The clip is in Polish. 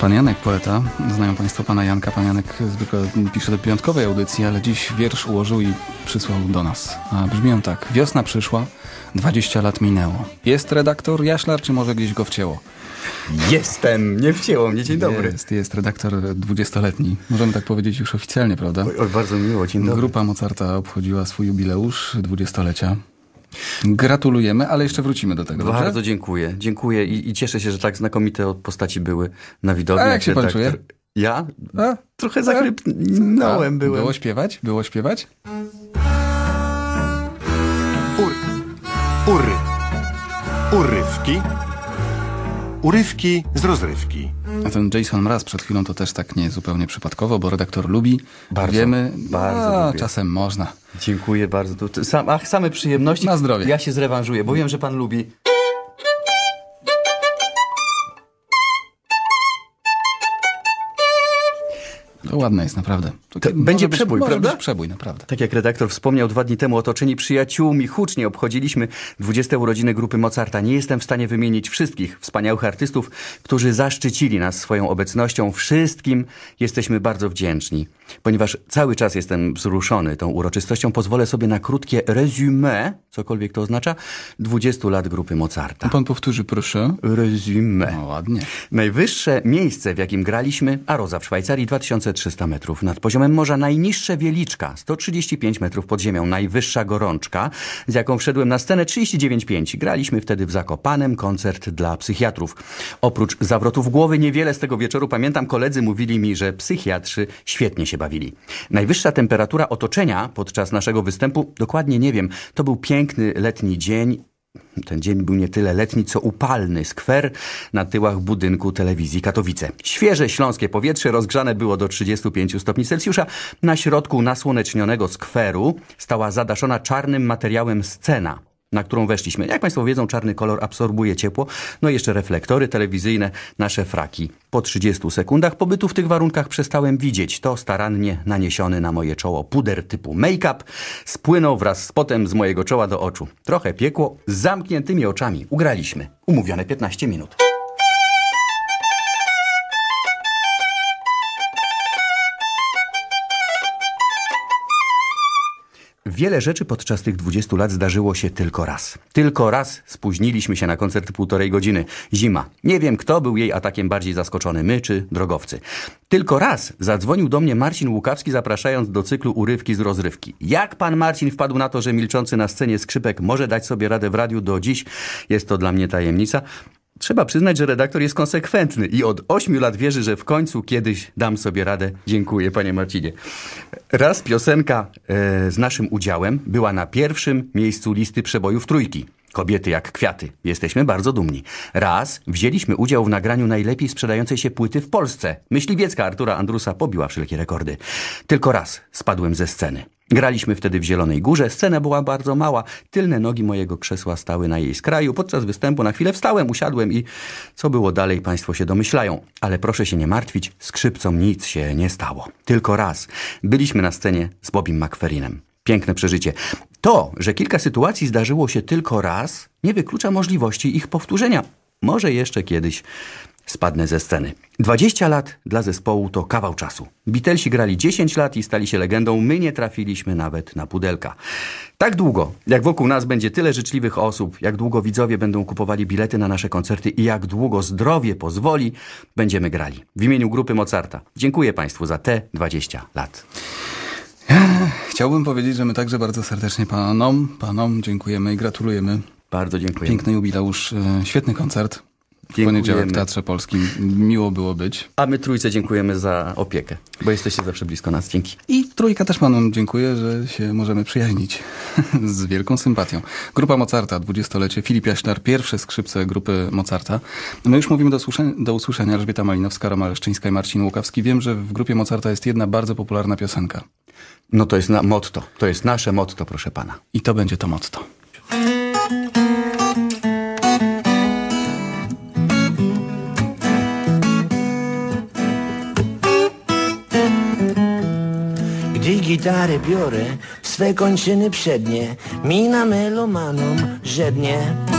Pan Janek, poeta. Znają Państwo pana Janka. Pan Janek zwykle pisze do piątkowej audycji, ale dziś wiersz ułożył i przysłał do nas. A brzmi on tak. Wiosna przyszła, 20 lat minęło. Jest redaktor Jaślar, czy może gdzieś go wcięło? Jestem, nie wcięło mnie, dzień dobry. Jest, jest redaktor dwudziestoletni. Możemy tak powiedzieć już oficjalnie, prawda? Oj, oj, bardzo miło, dzień dobry. Grupa Mozarta obchodziła swój jubileusz dwudziestolecia. Gratulujemy, ale jeszcze wrócimy do tego. Bardzo dobrze? dziękuję, dziękuję i, i cieszę się, że tak znakomite postaci były na widowni. A jak się pan redaktor. czuje? Ja? A? Trochę zachrypnąłem byłem. Było śpiewać? Było śpiewać? Ur. Ury. Urywki. Urywki z rozrywki. A ten Jason Mraz przed chwilą to też tak nie zupełnie przypadkowo, bo redaktor lubi. Bardzo, Wiemy, bardzo a, lubię. czasem można. Dziękuję bardzo. Sam, ach, same przyjemności. Na zdrowie. Ja się zrewanżuję, bo wiem, że pan lubi. To ładne jest naprawdę. Będzie być- przebój, prawda? Być przebój, naprawdę. Tak jak redaktor wspomniał dwa dni temu, otoczeni przyjaciółmi hucznie obchodziliśmy 20 urodziny grupy Mozarta. Nie jestem w stanie wymienić wszystkich wspaniałych artystów, którzy zaszczycili nas swoją obecnością. Wszystkim jesteśmy bardzo wdzięczni. Ponieważ cały czas jestem wzruszony tą uroczystością, pozwolę sobie na krótkie resume, cokolwiek to oznacza, 20 lat grupy Mozarta. Pan powtórzy, proszę. Resume. No ładnie. Najwyższe miejsce, w jakim graliśmy, Aroza w Szwajcarii, 2300 metrów nad poziomem morza. Najniższe Wieliczka, 135 metrów pod ziemią. Najwyższa Gorączka, z jaką wszedłem na scenę, 39,5. Graliśmy wtedy w Zakopanem, koncert dla psychiatrów. Oprócz zawrotów głowy, niewiele z tego wieczoru pamiętam, koledzy mówili mi, że psychiatrzy świetnie się bawili. Najwyższa temperatura otoczenia podczas naszego występu, dokładnie nie wiem, to był piękny letni dzień, ten dzień był nie tyle letni, co upalny. Skwer na tyłach budynku telewizji Katowice. Świeże śląskie powietrze rozgrzane było do 35 stopni Celsjusza. Na środku nasłonecznionego skweru stała zadaszona czarnym materiałem scena na którą weszliśmy. Jak Państwo wiedzą, czarny kolor absorbuje ciepło, no i jeszcze reflektory telewizyjne, nasze fraki. Po 30 sekundach pobytu w tych warunkach przestałem widzieć. To starannie naniesiony na moje czoło puder typu make-up spłynął wraz z potem z mojego czoła do oczu. Trochę piekło, z zamkniętymi oczami. Ugraliśmy. Umówione 15 minut. Wiele rzeczy podczas tych 20 lat zdarzyło się tylko raz. Tylko raz spóźniliśmy się na koncert półtorej godziny. Zima. Nie wiem, kto był jej atakiem bardziej zaskoczony, my czy drogowcy. Tylko raz zadzwonił do mnie Marcin Łukawski, zapraszając do cyklu Urywki z rozrywki. Jak pan Marcin wpadł na to, że milczący na scenie skrzypek może dać sobie radę w radiu do dziś, jest to dla mnie tajemnica. Trzeba przyznać, że redaktor jest konsekwentny i od ośmiu lat wierzy, że w końcu kiedyś dam sobie radę. Dziękuję, panie Marcinie. Raz piosenka e, z naszym udziałem była na pierwszym miejscu listy przebojów trójki. Kobiety jak kwiaty. Jesteśmy bardzo dumni. Raz wzięliśmy udział w nagraniu najlepiej sprzedającej się płyty w Polsce. Myśliwiecka Artura Andrusa pobiła wszelkie rekordy. Tylko raz spadłem ze sceny. Graliśmy wtedy w Zielonej Górze, scena była bardzo mała, tylne nogi mojego krzesła stały na jej skraju. Podczas występu na chwilę wstałem, usiadłem i co było dalej, państwo się domyślają. Ale proszę się nie martwić, skrzypcom nic się nie stało. Tylko raz byliśmy na scenie z Bobim McFerrinem. Piękne przeżycie. To, że kilka sytuacji zdarzyło się tylko raz, nie wyklucza możliwości ich powtórzenia. Może jeszcze kiedyś spadnę ze sceny. 20 lat dla zespołu to kawał czasu. Beatlesi grali 10 lat i stali się legendą, my nie trafiliśmy nawet na pudelka. Tak długo, jak wokół nas będzie tyle życzliwych osób, jak długo widzowie będą kupowali bilety na nasze koncerty i jak długo zdrowie pozwoli, będziemy grali. W imieniu grupy Mozarta dziękuję Państwu za te 20 lat. Chciałbym powiedzieć, że my także bardzo serdecznie panom, panom dziękujemy i gratulujemy. Bardzo dziękuję. Piękny jubileusz, e, świetny koncert. Dziękujemy. poniedziałek w Teatrze Polskim. Miło było być. A my trójce dziękujemy za opiekę, bo jesteście zawsze blisko nas. Dzięki. I trójka też panom dziękuję, że się możemy przyjaźnić z wielką sympatią. Grupa Mozarta, dwudziestolecie. Filip Jaślar, pierwsze skrzypce grupy Mozarta. My już mówimy do, usłyszenia, do usłyszenia Elżbieta Malinowska, Roma Leszczyńska i Marcin Łukawski. Wiem, że w grupie Mozarta jest jedna bardzo popularna piosenka. No to jest na motto. To jest nasze motto, proszę pana. I to będzie to motto. Gdy gitarę biorę swe kończyny przednie, mina melomanom żednie.